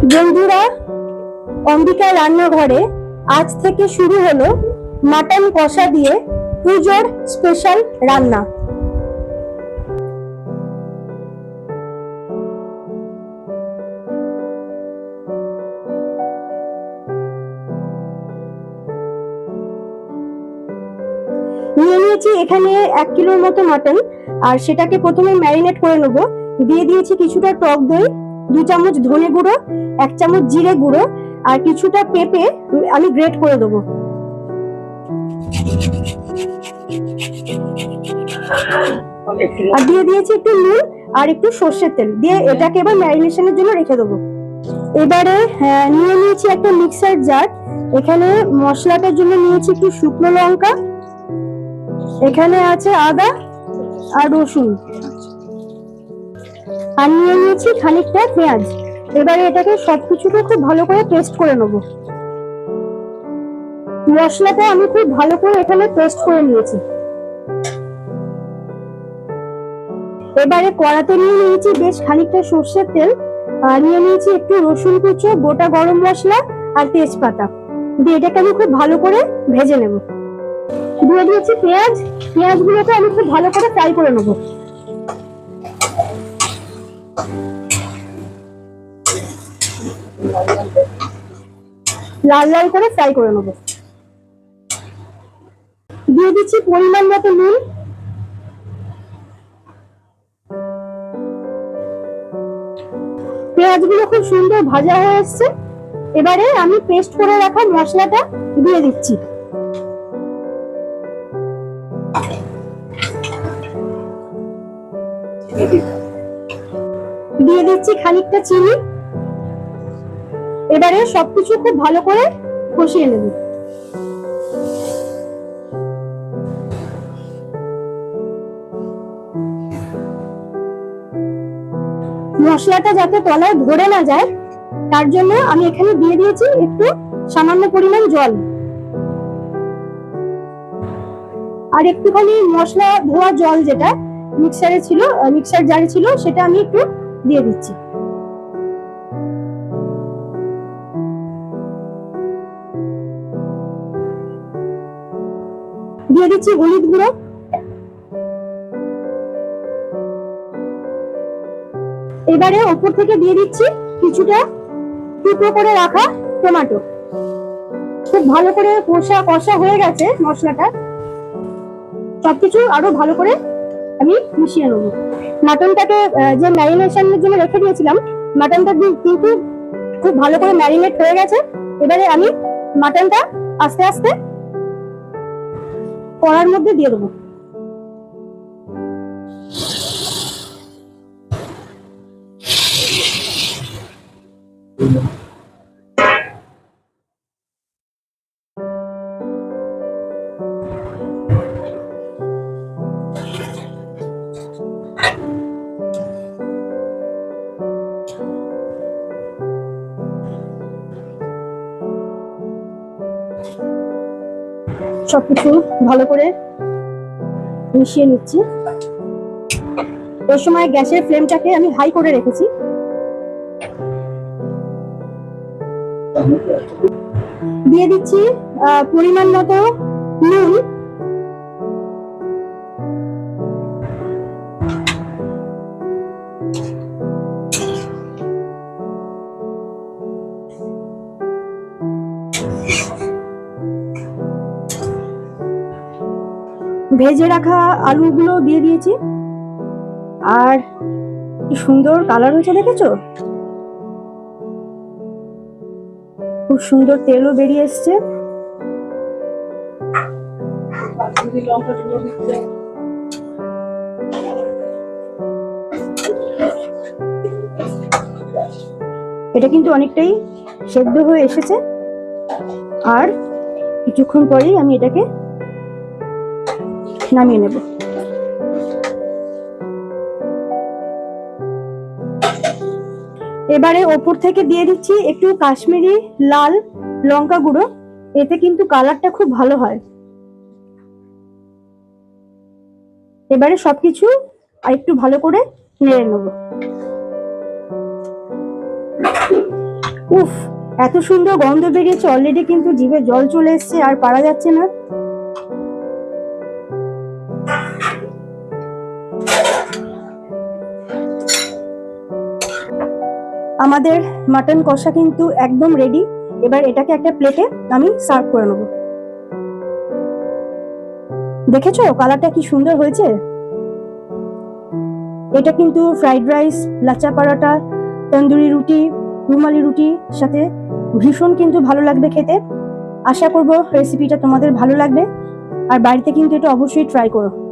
বন্ধুরা অম্বিকা রান্নাঘরে আজ থেকে শুরু হলো মাটন কষা দিয়ে পুজোর স্পেশাল রান্না। নিয়ে নিয়েছি এখানে এক কিলোর মতো মাটন, আর সেটাকে প্রথমে ম্যারিনেট করে নেব। দিয়ে দিয়েছি কিছুটা টক দই দু চামচ ধনে গুঁড়ো এক চামচ জিরে গুঁড়ো আর কিছুটা পেঁপে আমি গ্রেট করে দেবো। আর দিয়ে দিয়েছি একটু নুন আর একটু সর্ষের তেল। দিয়ে এটাকে এবার ম্যারিনেশনের জন্য রেখে দেবো। এবারে হ্যাঁ, নিয়ে নিয়েছি একটা মিক্সার জার এখানে মশলাটার জন্য নিয়েছি একটু শুকনো লঙ্কা। এখানে আছে আদা আর রসুন। আর নিয়ে নিয়েছি খানিকটা পেঁয়াজ। এবারে এটাকে সবকিছুকে খুব ভালো করে পেস্ট করে নেব। মশলাটা আমি খুব ভালো করে এখানে পেস্ট করে নিয়েছি। এবারে কড়াতে নিয়ে নিয়েছি বেশ খানিকটা সর্ষের তেল। আর নিয়ে নিয়েছি একটু রসুন কুচো, গোটা গরম মশলা আর তেজপাতা। দিয়ে এটাকে আমি খুব ভালো করে ভেজে নেব। দিয়ে দিয়েছি পেঁয়াজ। পেঁয়াজগুলোকে আমি খুব ভালো করে ফ্রাই করে নেব। লাল লাল করে ফ্রাই করে নেব। দিয়ে দিচ্ছি পরিমাণ মতো নুন। পেঁয়াজগুলো খুব সুন্দর ভাজা হয়ে এসছে। এবারে আমি পেস্ট করে রাখা মশলাটা দিয়ে দিচ্ছি। দিচ্ছি খানিকটা চিনি। এবারে সবকিছু খুব ভালো করে কষিয়ে নেব। মশলাটা যাতে তলায় ধরে না যায়, তার জন্য আমি এখানে দিয়ে দিয়েছি একটু সামান্য পরিমাণ জল। আর একটুখানি মশলা ধোয়া জল যেটা মিক্সারে ছিল মিক্সার জারে ছিল, সেটা আমি একটু দিয়ে দিচ্ছি। দিয়ে দিচ্ছি হলুদ গুঁড়ো। এবারে ওপর থেকে দিয়ে দিচ্ছি কিছুটা টুকরো করে রাখা টমেটো। খুব ভালো করে কষা কষা হয়ে গেছে মশলাটা। সবকিছু আরও ভালো করে আমি মিশিয়ে নেব মাটনটাকে যে ম্যারিনেশনের জন্য রেখে দিয়েছিলাম, মাটনটা কিন্তু খুব ভালো করে ম্যারিনেট হয়ে গেছে। এবারে আমি মাটনটা আস্তে আস্তে কড়ার মধ্যে দিয়ে দেবো। সবকিছু ভালো করে মিশিয়ে নিচ্ছি। এর সময় গ্যাসের ফ্লেমটাকে আমি হাই করে রেখেছি। দিয়ে দিচ্ছি পরিমাণ মতো নুন। ভেজে রাখা আলুগুলো দিয়ে দিয়েছি। আর কি সুন্দর কালার হয়েছে দেখেছ? খুব সুন্দর তেলও বেরিয়ে এসছে। এটা কিন্তু অনেকটাই সেদ্ধ হয়ে এসেছে। আর কিছুক্ষণ পরেই আমি এটাকে নামিয়ে নেব। এবারে ওপর থেকে দিয়ে দিচ্ছি একটু কাশ্মীরি লাল লঙ্কা গুঁড়ো। এতে কিন্তু কালারটা খুব ভালো হয়। এবারে সবকিছু আর একটু ভালো করে নেড়ে নেব। উফ, এত সুন্দর গন্ধ বেরিয়েছে অলরেডি কিন্তু জিভে জল চলে এসেছে, আর পারা যাচ্ছে না। আমাদের মাটন কষা কিন্তু একদম রেডি এবার এটাকে একটা প্লেটে আমি সার্ভ করে নেব। দেখেছ কালারটা কি সুন্দর হয়েছে? এটা কিন্তু ফ্রাইড রাইস লাচা পরোটা তন্দুরি রুটি রুমালি রুটির সাথে ভীষণ কিন্তু ভালো লাগবে খেতে। আশা করব রেসিপিটা তোমাদের ভালো লাগবে। আর বাড়িতে কিন্তু এটা অবশ্যই ট্রাই করো।